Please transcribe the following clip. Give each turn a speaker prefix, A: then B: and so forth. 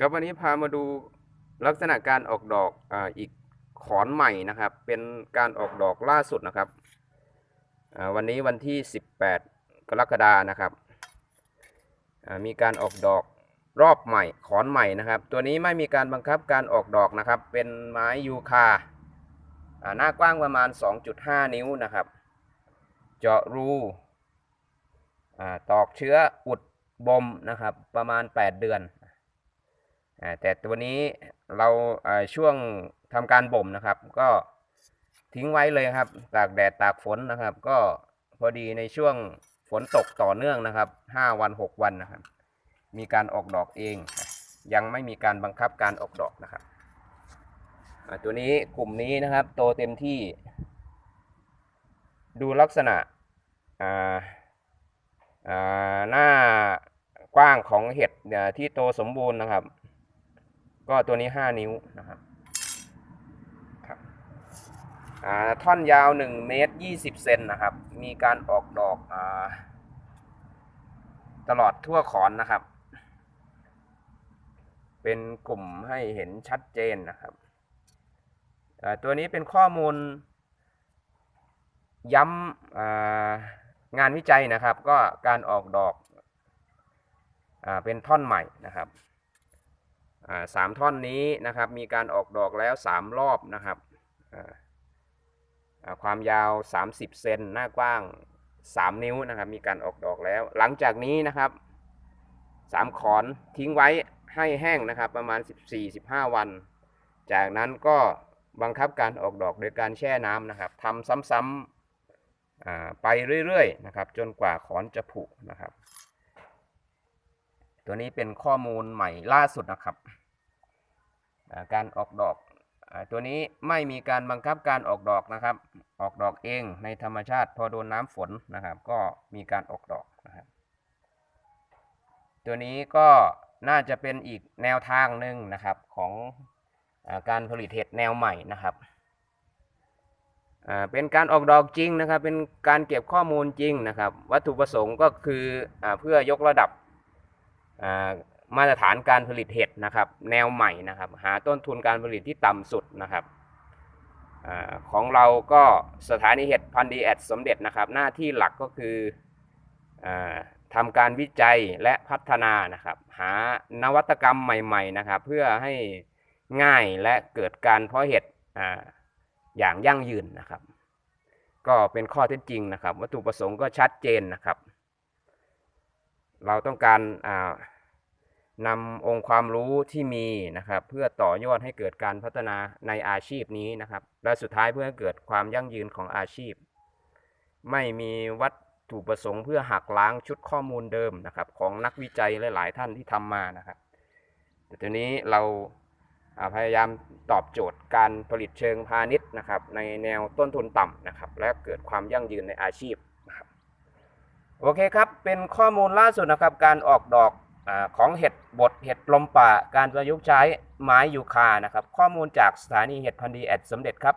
A: ครับวันนี้พามาดูลักษณะการออกดอกอ่าอีกขอนใหม่นะครับ เป็นการออกดอกล่าสุดนะครับอ่าวันนี้วันที่ 18 กรกฎานะครับอ่ามีการออกดอกรอบใหม่ขอนใหม่นะครับ ตัวนี้ไม่มีการบังคับการออกดอกนะครับ เป็นไม้ยูคาอ่าหน้ากว้างประมาณ 2.5 นิ้วนะครับ เจาะรูอ่าตอกเชื้ออุดบ่มนะครับประมาณ 8 เดือน แต่ตัวนี้เราช่วงทำการบ่มนะครับ ก็ทิ้งไว้เลยครับตากแดดตากฝนนะครับ ก็พอดีในช่วงฝนตกต่อเนื่องนะครับ5วัน6วันนะครับ มีการออกดอกเอง ยังไม่มีการบังคับการออกดอกนะครับตัวนี้กลุ่มนี้นะครับ โตเต็มที่ ดูลักษณะหน้ากว้างของเห็ดที่โตสมบูรณ์นะครับ ก็ตัวนี้ 5 นิ้วนะครับครับท่อนยาว 1 เมตร 20 เซนนะครับ มีการออกดอกอตลอดทั่วขอนนะครับ เป็นกลุ่มให้เห็นชัดเจนนะครับ ตัวนี้เป็นข้อมูลย้ำงานวิจัยนะครับ ก็การออกดอกอเป็นท่อนใหม่นะครับ สามท่อนนี้นะครับมีการออกดอกแล้ว 3 รอบนะครับอ่าอ่าความยาว 30 เซนหน้ากว้าง 3 นิ้วนะครับมีการออกดอกแล้ว หลังจากนี้นะครับ3ขอนทิ้งไว้ให้แห้งนะครับประมาณ 14-15 วัน จากนั้นก็บังคับการออกดอกโดยการแช่น้ำนะครับทำซ้ำๆไปเรื่อยๆนะครับจนกว่าขอนจะผุนะครับ ตัวนี้เป็นข้อมูลใหม่ล่าสุดนะครับ การออกดอกตัวนี้ไม่มีการบังคับการออกดอกนะครับ ออกดอกเองในธรรมชาติพอโดนน้ำฝนนะครับ ก็มีการออกดอกนะครับ ตัวนี้ก็น่าจะเป็นอีกแนวทางหนึ่งนะครับของอการผลิตเห็ดแนวใหม่นะครับเป็นการออกดอกจริงนะครับ เป็นการเก็บข้อมูลจริงนะครับ วัตถุประสงค์ก็คืออเพื่อยกระดับ มาตรฐานการผลิตเห็ดนะครับ แนวใหม่นะครับ หาต้นทุนการผลิตที่ต่ำสุดนะครับอของเราก็สถานีเห็ดพันธุ์ดีแอดสมเด็จนะครับ หน้าที่หลักก็คืออทำการวิจัยและพัฒนานะครับ หานวัตกรรมใหม่ ๆนะครับ เพื่อให้ง่ายและเกิดการเพาะเห็ดออย่างยั่งยืนนะครับ ก็เป็นข้อเท็จจริงนะครับ วัตถุประสงค์ก็ชัดเจนนะครับ เราต้องการอ่า นำองค์ความรู้ที่มีนะครับ เพื่อต่อยอดให้เกิดการพัฒนาในอาชีพนี้นะครับ และสุดท้ายเพื่อเกิดความยั่งยืนของอาชีพ ไม่มีวัตถุประสงค์เพื่อหักล้างชุดข้อมูลเดิมนะครับ ของนักวิจัยหลาย ๆ ท่านที่ทำมานะครับแต่ทีนี้เราพยายามตอบโจทย์การผลิตเชิงพาณิชย์นะครับ ในแนวต้นทุนต่ำนะครับ และเกิดความยั่งยืนในอาชีพนะครับโอเคครับ เป็นข้อมูลล่าสุดนะครับ การออกดอก ของเห็ดบดเห็ดลมป่าการประยุกต์ใช้ไม้ยูคานะครับ ข้อมูลจากสถานีเห็ดพันธุ์ดีแอดสมเด็จครับ